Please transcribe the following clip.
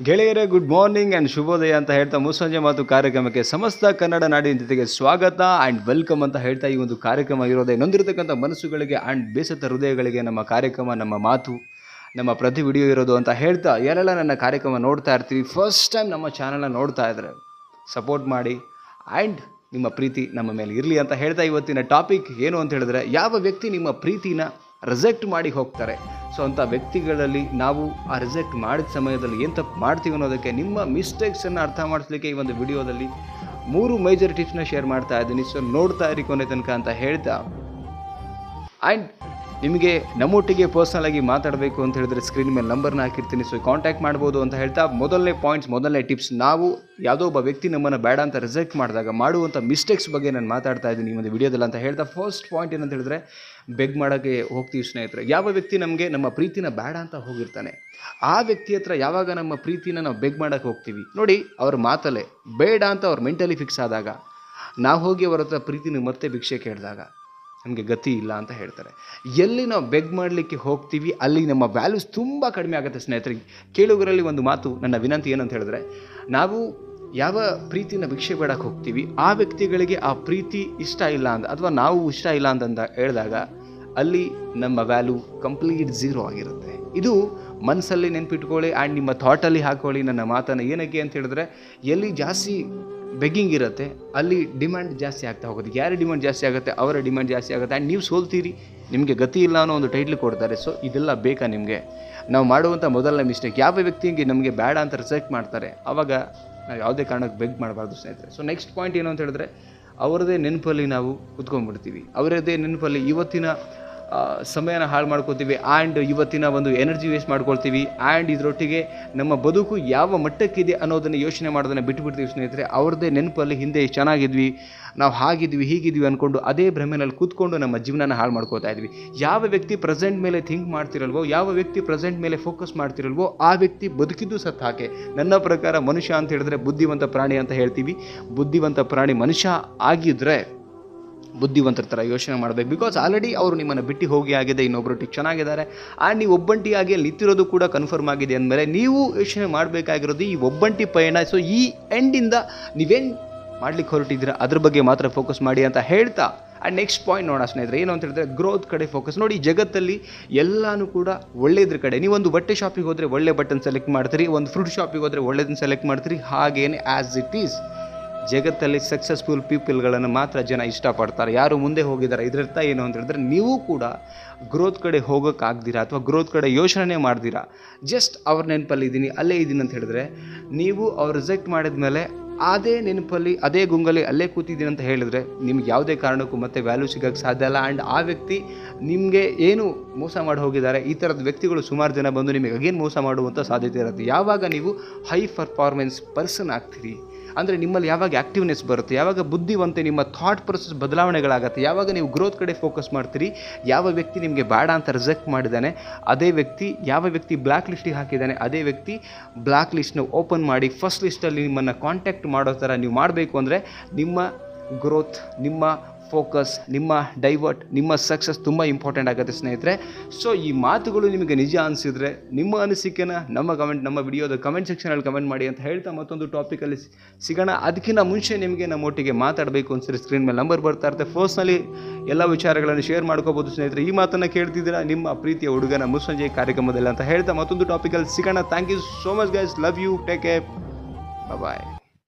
ಗೆಳೆಯರೇ good morning and ಶುಭೋದಯ ಅಂತ ಹೇಳ್ತಾ ಮುಸ್ಸಂಜೆ ಮಾತು ಕಾರ್ಯಕ್ರಮಕ್ಕೆ ಸಮಸ್ತ ಕನ್ನಡ ನಾಡಿನ ಜೊತೆಗೆ ಸ್ವಾಗತ ಆ್ಯಂಡ್ ವೆಲ್ಕಮ್ ಅಂತ ಹೇಳ್ತಾ ಈ ಒಂದು ಕಾರ್ಯಕ್ರಮ ಇರೋದೇ ನೊಂದಿರತಕ್ಕಂಥ ಮನಸ್ಸುಗಳಿಗೆ ಆ್ಯಂಡ್ ಬೇಸತ್ತ ಹೃದಯಗಳಿಗೆ ನಮ್ಮ ಕಾರ್ಯಕ್ರಮ, ನಮ್ಮ ಮಾತು, ನಮ್ಮ ಪ್ರತಿ ವಿಡಿಯೋ ಇರೋದು ಅಂತ ಹೇಳ್ತಾ ಯಾರೆಲ್ಲ ನನ್ನ ಕಾರ್ಯಕ್ರಮ ನೋಡ್ತಾ ಇರ್ತೀವಿ ಫಸ್ಟ್ ಟೈಮ್ ನಮ್ಮ ಚಾನಲ್ನ ನೋಡ್ತಾ ಇದ್ದಾರೆ ಸಪೋರ್ಟ್ ಮಾಡಿ ಆ್ಯಂಡ್ ನಿಮ್ಮ ಪ್ರೀತಿ ನಮ್ಮ ಮೇಲೆ ಇರಲಿ ಅಂತ ಹೇಳ್ತಾ ಇವತ್ತಿನ ಟಾಪಿಕ್ ಏನು ಅಂತ ಹೇಳಿದ್ರೆ, ಯಾವ ವ್ಯಕ್ತಿ ನಿಮ್ಮ ಪ್ರೀತಿನ ರಿಜೆಕ್ಟ್ ಮಾಡಿ ಹೋಗ್ತಾರೆ? ಸೊ ಅಂಥ ವ್ಯಕ್ತಿಗಳಲ್ಲಿ ನಾವು ಆ ರಿಜೆಕ್ಟ್ ಮಾಡಿದ ಸಮಯದಲ್ಲಿ ಏನು ತಪ್ಪು ಮಾಡ್ತೀವಿ ಅನ್ನೋದಕ್ಕೆ ನಿಮ್ಮ ಮಿಸ್ಟೇಕ್ಸನ್ನು ಅರ್ಥ ಮಾಡಿಸ್ಲಿಕ್ಕೆ ಈ ಒಂದು ವಿಡಿಯೋದಲ್ಲಿ ಮೂರು ಮೇಜರ್ ಟಿಪ್ಸ್ನ ಶೇರ್ ಮಾಡ್ತಾ ಇದ್ದೀನಿ. ಸೊ ನೋಡ್ತಾ ಇರಿ ಕೊನೆ ತನಕ ಅಂತ ಹೇಳ್ತಾ. ಆ್ಯಂಡ್ ನಿಮಗೆ ನಮ್ಮೊಟ್ಟಿಗೆ ಪರ್ಸ್ನಲ್ ಆಗಿ ಮಾತಾಡಬೇಕು ಅಂತ ಹೇಳಿದ್ರೆ ಸ್ಕ್ರೀನ್ ಮೇಲೆ ನಂಬರ್ನ ಹಾಕಿರ್ತೀನಿ. ಸೊ ಕಾಂಟ್ಯಾಕ್ಟ್ ಮಾಡ್ಬೋದು ಅಂತ ಹೇಳ್ತಾ ಮೊದಲನೇ ಪಾಯಿಂಟ್ಸ್ ಮೊದಲನೇ ಟಿಪ್ಸ್ ನಾವು ಯಾವುದೋ ಒಬ್ಬ ವ್ಯಕ್ತಿ ನಮ್ಮನ್ನು ಬೇಡ ಅಂತ ರಿಜೆಕ್ಟ್ ಮಾಡಿದಾಗ ಮಾಡುವಂಥ ಮಿಸ್ಟೇಕ್ಸ್ ಬಗ್ಗೆ ನಾನು ಮಾತಾಡ್ತಾ ಇದ್ದೀನಿ ಈ ಒಂದು ವಿಡಿಯೋದಲ್ಲಿ ಅಂತ ಹೇಳ್ತಾ ಫಸ್ಟ್ ಪಾಯಿಂಟ್ ಏನಂತ ಹೇಳಿದ್ರೆ ಬೆಗ್ ಮಾಡೋಕ್ಕೆ ಹೋಗ್ತೀವಿ ಸ್ನೇಹಿತರೆ. ಯಾವ ವ್ಯಕ್ತಿ ನಮಗೆ ನಮ್ಮ ಪ್ರೀತಿನ ಬೇಡ ಅಂತ ಹೋಗಿರ್ತಾನೆ, ಆ ವ್ಯಕ್ತಿ ಹತ್ರ ಯಾವಾಗ ನಮ್ಮ ಪ್ರೀತಿನ ನಾವು ಬೆಗ್ ಮಾಡೋಕ್ಕೆ ಹೋಗ್ತೀವಿ? ನೋಡಿ, ಅವ್ರ ಮಾತಲ್ಲೇ. ಬೇಡ ಅಂತ ಅವ್ರು ಮೆಂಟಲಿ ಫಿಕ್ಸ್ ಆದಾಗ ನಾವು ಹೋಗಿ ಅವರ ಹತ್ರ ಪ್ರೀತಿನ ಮತ್ತೆ ಭಿಕ್ಷೆ ಕೇಳಿದಾಗ ನಮಗೆ ಗತಿ ಇಲ್ಲ ಅಂತ ಹೇಳ್ತಾರೆ. ಎಲ್ಲಿ ನಾವು ಬೆಗ್ ಮಾಡಲಿಕ್ಕೆ ಹೋಗ್ತೀವಿ, ಅಲ್ಲಿ ನಮ್ಮ ವ್ಯಾಲ್ಯೂಸ್ ತುಂಬ ಕಡಿಮೆ ಆಗುತ್ತೆ ಸ್ನೇಹಿತರಿಗೆ. ಕೇಳುಗರಲ್ಲಿ ಒಂದು ಮಾತು, ನನ್ನ ವಿನಂತಿ ಏನಂತ ಹೇಳಿದ್ರೆ, ನಾವು ಯಾವ ಪ್ರೀತಿನ ಭಿಕ್ಷೆ ಬೇಡಕ್ಕೆ ಹೋಗ್ತೀವಿ, ಆ ವ್ಯಕ್ತಿಗಳಿಗೆ ಆ ಪ್ರೀತಿ ಇಷ್ಟ ಇಲ್ಲ ಅಂತ ಅಥವಾ ನಾವು ಇಷ್ಟ ಇಲ್ಲ ಅಂತಂದ ಹೇಳಿದಾಗ, ಅಲ್ಲಿ ನಮ್ಮ ವ್ಯಾಲ್ಯೂ ಕಂಪ್ಲೀಟ್ ಝೀರೋ ಆಗಿರುತ್ತೆ. ಇದು ಮನಸ್ಸಲ್ಲಿ ನೆನ್ಪಿಟ್ಕೊಳ್ಳಿ ಆ್ಯಂಡ್ ನಿಮ್ಮ ಥಾಟಲ್ಲಿ ಹಾಕೊಳ್ಳಿ ನನ್ನ ಮಾತನ್ನು ಏನಕ್ಕೆ ಅಂತ ಹೇಳಿದ್ರೆ, ಎಲ್ಲಿ ಜಾಸ್ತಿ ಬೆಗ್ಗಿಂಗ್ ಇರುತ್ತೆ, ಅಲ್ಲಿ ಡಿಮ್ಯಾಂಡ್ ಜಾಸ್ತಿ ಆಗ್ತಾ ಹೋಗುತ್ತೆ. ಯಾರ ಡಿಮ್ಯಾಂಡ್ ಜಾಸ್ತಿ ಆಗುತ್ತೆ? ಅವರ ಡಿಮ್ಯಾಂಡ್ ಜಾಸ್ತಿ ಆಗುತ್ತೆ. ಆ್ಯಂಡ್ ನೀವು ಸೋಲ್ತೀರಿ, ನಿಮಗೆ ಗತಿ ಇಲ್ಲ ಅನ್ನೋ ಒಂದು ಟೈಟ್ಲ್ ಕೊಡ್ತಾರೆ. ಸೊ ಇದೆಲ್ಲ ಬೇಕಾ ನಿಮಗೆ? ನಾವು ಮಾಡುವಂಥ ಮೊದಲನೇ ಮಿಸ್ಟೇಕ್ ಯಾವ ವ್ಯಕ್ತಿಗೆ ನಮಗೆ ಬೇಡ ಅಂತ ರಿಸೆಕ್ಟ್ ಮಾಡ್ತಾರೆ ಆವಾಗ ನಾವು ಯಾವುದೇ ಕಾರಣಕ್ಕೆ ಬೆಗ್ ಮಾಡಬಾರ್ದು ಸ್ನೇಹಿತರೆ. ಸೊ ನೆಕ್ಸ್ಟ್ ಪಾಯಿಂಟ್ ಏನು ಅಂತ ಹೇಳಿದ್ರೆ, ಅವರದೇ ನೆನಪಲ್ಲಿ ನಾವು ಕುತ್ಕೊಂಡ್ಬಿಡ್ತೀವಿ. ಅವರದೇ ನೆನಪಲ್ಲಿ ಇವತ್ತಿನ ಸಮಯನ ಹಾಳು ಮಾಡ್ಕೊತೀವಿ ಆ್ಯಂಡ್ ಇವತ್ತಿನ ಒಂದು ಎನರ್ಜಿ ವೇಸ್ಟ್ ಮಾಡ್ಕೊಳ್ತೀವಿ ಆ್ಯಂಡ್ ಇದರೊಟ್ಟಿಗೆ ನಮ್ಮ ಬದುಕು ಯಾವ ಮಟ್ಟಕ್ಕಿದೆ ಅನ್ನೋದನ್ನು ಯೋಚನೆ ಮಾಡೋದನ್ನು ಬಿಟ್ಟುಬಿಡ್ತೀವಿ ಸ್ನೇಹಿತರೆ. ಅವ್ರದ್ದೇ ನೆನಪಲ್ಲಿ ಹಿಂದೆ ಚೆನ್ನಾಗಿದ್ವಿ, ನಾವು ಹಾಗಿದ್ವಿ, ಹೀಗಿದ್ವಿ ಅಂದ್ಕೊಂಡು ಅದೇ ಭ್ರಮೆನಲ್ಲಿ ಕೂತ್ಕೊಂಡು ನಮ್ಮ ಜೀವನನ ಹಾಳು ಮಾಡ್ಕೋತಾ ಇದ್ವಿ. ಯಾವ ವ್ಯಕ್ತಿ ಪ್ರೆಸೆಂಟ್ ಮೇಲೆ ಥಿಂಕ್ ಮಾಡ್ತಿರಲ್ವೋ, ಯಾವ ವ್ಯಕ್ತಿ ಪ್ರೆಸೆಂಟ್ ಮೇಲೆ ಫೋಕಸ್ ಮಾಡ್ತಿರಲ್ವೋ, ಆ ವ್ಯಕ್ತಿ ಬದುಕಿದ್ದು ಸತ್ ಹಾಕೆ ನನ್ನ ಪ್ರಕಾರ ಮನುಷ್ಯ ಅಂತ ಹೇಳಿದ್ರೆ ಬುದ್ಧಿವಂತ ಪ್ರಾಣಿ ಅಂತ ಹೇಳ್ತೀವಿ. ಬುದ್ಧಿವಂತ ಪ್ರಾಣಿ ಮನುಷ್ಯ ಆಗಿದ್ರೆ ಬುದ್ಧಿವಂತರ ಥರ ಯೋಚನೆ ಮಾಡಬೇಕು. ಬಿಕಾಸ್ ಆಲ್ರೆಡಿ ಅವರು ನಿಮ್ಮನ್ನು ಬಿಟ್ಟು ಹೋಗಿ ಆಗಿದೆ ಇನ್ನೊಬ್ಬರೊಟ್ಟಿಗೆ ಚೆನ್ನಾಗಿದ್ದಾರೆ. ಆ್ಯಂಡ್ ನೀವು ಒಬ್ಬಂಟಿಯಾಗಿ ಅಲ್ಲಿ ನಿಂತಿರೋದು ಕೂಡ ಕನ್ಫರ್ಮ್ ಆಗಿದೆ ಅಂದಮೇಲೆ ನೀವು ಯೋಚನೆ ಮಾಡಬೇಕಾಗಿರೋದು ಈ ಒಬ್ಬಂಟಿ ಪಯಣ. ಸೊ ಈ ಎಂಡಿಂದ ನೀವೇನು ಮಾಡ್ಲಿಕ್ಕೆ ಹೊರಟಿದ್ದೀರಾ? ಅದ್ರ ಬಗ್ಗೆ ಮಾತ್ರ ಫೋಕಸ್ ಮಾಡಿ ಅಂತ ಹೇಳ್ತಾ. ಆ್ಯಂಡ್ ನೆಕ್ಸ್ಟ್ ಪಾಯಿಂಟ್ ನೋಡೋಣ ಸ್ನೇಹಿತರೆ, ಏನು ಅಂತ ಹೇಳಿದ್ರೆ ಗ್ರೋತ್ ಕಡೆ ಫೋಕಸ್ ನೋಡಿ, ಜಗತ್ತಲ್ಲಿ ಎಲ್ಲನೂ ಕೂಡ ಒಳ್ಳೆಯದ್ರ ಕಡೆ. ನೀವೊಂದು ಬಟ್ಟೆ ಶಾಪಿಗೆ ಹೋದರೆ ಒಳ್ಳೆ ಬಟನ್ ಸೆಲೆಕ್ಟ್ ಮಾಡ್ತೀರಿ, ಒಂದು ಫ್ರೂಟ್ ಶಾಪಿಗೆ ಹೋದರೆ ಒಳ್ಳೆದನ್ನು ಸೆಲೆಕ್ಟ್ ಮಾಡ್ತೀರಿ, ಹಾಗೇನೆ ಆ್ಯಸ್ ಇಟ್ ಈಸ್ ಜಗತ್ತಲ್ಲಿ ಸಕ್ಸಸ್ಫುಲ್ ಪೀಪಲ್ಗಳನ್ನು ಮಾತ್ರ ಜನ ಇಷ್ಟಪಡ್ತಾರೆ. ಯಾರು ಮುಂದೆ ಹೋಗಿದ್ದಾರೆ, ಇದರರ್ಥ ಏನು ಅಂತ ಹೇಳಿದ್ರೆ ನೀವು ಕೂಡ ಗ್ರೋತ್ ಕಡೆ ಹೋಗೋಕ್ಕಾಗ್ದಿರಾ ಅಥವಾ ಗ್ರೋತ್ ಕಡೆ ಯೋಚನೆ ಮಾಡ್ದಿರಾ? ಜಸ್ಟ್ ಅವ್ರ ನೆನಪಲ್ಲಿ ಇದ್ದೀನಿ, ಅಲ್ಲೇ ಇದ್ದೀನಿ ಅಂತ ಹೇಳಿದ್ರೆ ನೀವು ಅವ್ರು ರಿಜೆಕ್ಟ್ ಮಾಡಿದ ಮೇಲೆ ಅದೇ ನೆನಪಲ್ಲಿ, ಅದೇ ಗುಂಗಲ್ಲಿ ಅಲ್ಲೇ ಕೂತಿದ್ದೀನಿ ಅಂತ ಹೇಳಿದ್ರೆ ನಿಮ್ಗೆ ಯಾವುದೇ ಕಾರಣಕ್ಕೂ ಮತ್ತೆ ವ್ಯಾಲ್ಯೂ ಸಿಗೋಕ್ಕೆ ಸಾಧ್ಯ ಇಲ್ಲ. ಆ್ಯಂಡ್ ಆ ವ್ಯಕ್ತಿ ನಿಮಗೆ ಏನು ಮೋಸ ಮಾಡಿ ಹೋಗಿದ್ದಾರೆ, ಈ ಥರದ ವ್ಯಕ್ತಿಗಳು ಸುಮಾರು ಜನ ಬಂದು ನಿಮಗೆ ಅಗೇನ್ ಮೋಸ ಮಾಡುವಂಥ ಸಾಧ್ಯತೆ ಇರುತ್ತೆ. ಯಾವಾಗ ನೀವು ಹೈ ಪರ್ಫಾರ್ಮೆನ್ಸ್ ಪರ್ಸನ್ ಆಗ್ತೀರಿ? ಅಂದರೆ ನಿಮ್ಮಲ್ಲಿ ಯಾವಾಗ ಆ್ಯಕ್ಟಿವ್ನೆಸ್ ಬರುತ್ತೆ, ಯಾವಾಗ ಬುದ್ಧಿವಂತೆ ನಿಮ್ಮ ಥಾಟ್ ಪ್ರೊಸೆಸ್ ಬದಲಾವಣೆಗಳಾಗುತ್ತೆ, ಯಾವಾಗ ನೀವು ಗ್ರೋತ್ ಕಡೆ ಫೋಕಸ್ ಮಾಡ್ತೀರಿ, ಯಾವ ವ್ಯಕ್ತಿ ನಿಮಗೆ ಬೇಡ ಅಂತ ರಿಜೆಕ್ಟ್ ಮಾಡಿದ್ದಾನೆ, ಅದೇ ವ್ಯಕ್ತಿ ಯಾವ ವ್ಯಕ್ತಿ ಬ್ಲ್ಯಾಕ್ ಲಿಸ್ಟಿಗೆ ಹಾಕಿದ್ದಾನೆ, ಅದೇ ವ್ಯಕ್ತಿ ಬ್ಲ್ಯಾಕ್ ಲಿಸ್ಟ್ನ ಓಪನ್ ಮಾಡಿ ಫಸ್ಟ್ ಲಿಸ್ಟಲ್ಲಿ ನಿಮ್ಮನ್ನು ಕಾಂಟ್ಯಾಕ್ಟ್ ಮಾಡೋ ಥರ ನೀವು ಮಾಡಬೇಕು ಅಂದರೆ ನಿಮ್ಮ ಗ್ರೋತ್ ನಿಮ್ಮ ಫೋಕಸ್ ನಿಮ್ಮ ಡೈವರ್ಟ್ ನಿಮ್ಮ ಸಕ್ಸಸ್ ತುಂಬ ಇಂಪಾರ್ಟೆಂಟ್ ಆಗುತ್ತೆ ಸ್ನೇಹಿತರೆ. ಸೊ ಈ ಮಾತುಗಳು ನಿಮಗೆ ನಿಜ ಅನಿಸಿದ್ರೆ ನಿಮ್ಮ ಅನಿಸಿಕೆನ ನಮ್ಮ ಕಮೆಂಟ್ ನಮ್ಮ ವಿಡಿಯೋದ ಕಮೆಂಟ್ ಸೆಕ್ಷನಲ್ಲಿ ಕಮೆಂಟ್ ಮಾಡಿ ಅಂತ ಹೇಳ್ತಾ ಮತ್ತೊಂದು ಟಾಪಿಕಲ್ಲಿ ಸಿಗೋಣ. ಅದಕ್ಕಿಂತ ಮುಂಚೆ ನಿಮಗೆ ನಮ್ಮ ಒಟ್ಟಿಗೆ ಮಾತಾಡಬೇಕು ಅನ್ಸಿದ್ರೆ ಸ್ಕ್ರೀನ್ ಮೇಲೆ ನಂಬರ್ ಬರ್ತಾ ಇರುತ್ತೆ. ಫೋರ್ಸ್ನಲ್ಲಿ ಎಲ್ಲ ವಿಚಾರಗಳನ್ನು ಶೇರ್ ಮಾಡ್ಕೋಬೋದು ಸ್ನೇಹಿತರೆ. ಈ ಮಾತನ್ನು ಕೇಳ್ತಿದ್ದೀರಾ ನಿಮ್ಮ ಪ್ರೀತಿಯ ಹುಡುಗನ ಮುಸ್ಸಂಜೆ ಕಾರ್ಯಕ್ರಮದಲ್ಲಿ ಅಂತ ಹೇಳ್ತಾ ಮತ್ತೊಂದು ಟಾಪಿಕಲ್ಲಿ ಸಿಗೋಣ. Thank you so much guys love you take care bye